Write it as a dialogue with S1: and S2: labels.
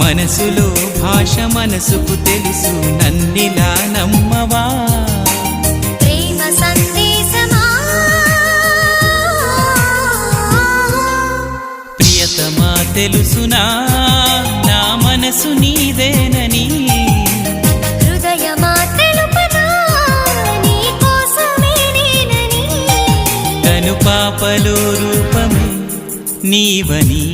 S1: మనసులో భాష మనసుకు తెలుసు నన్నిలా నమ్మవా?
S2: ప్రేమ సందేశమా?
S1: ప్రియతమా తెలుసునా? నా మనసు నీదేనని? పాపలో రూపమే నీవనీ.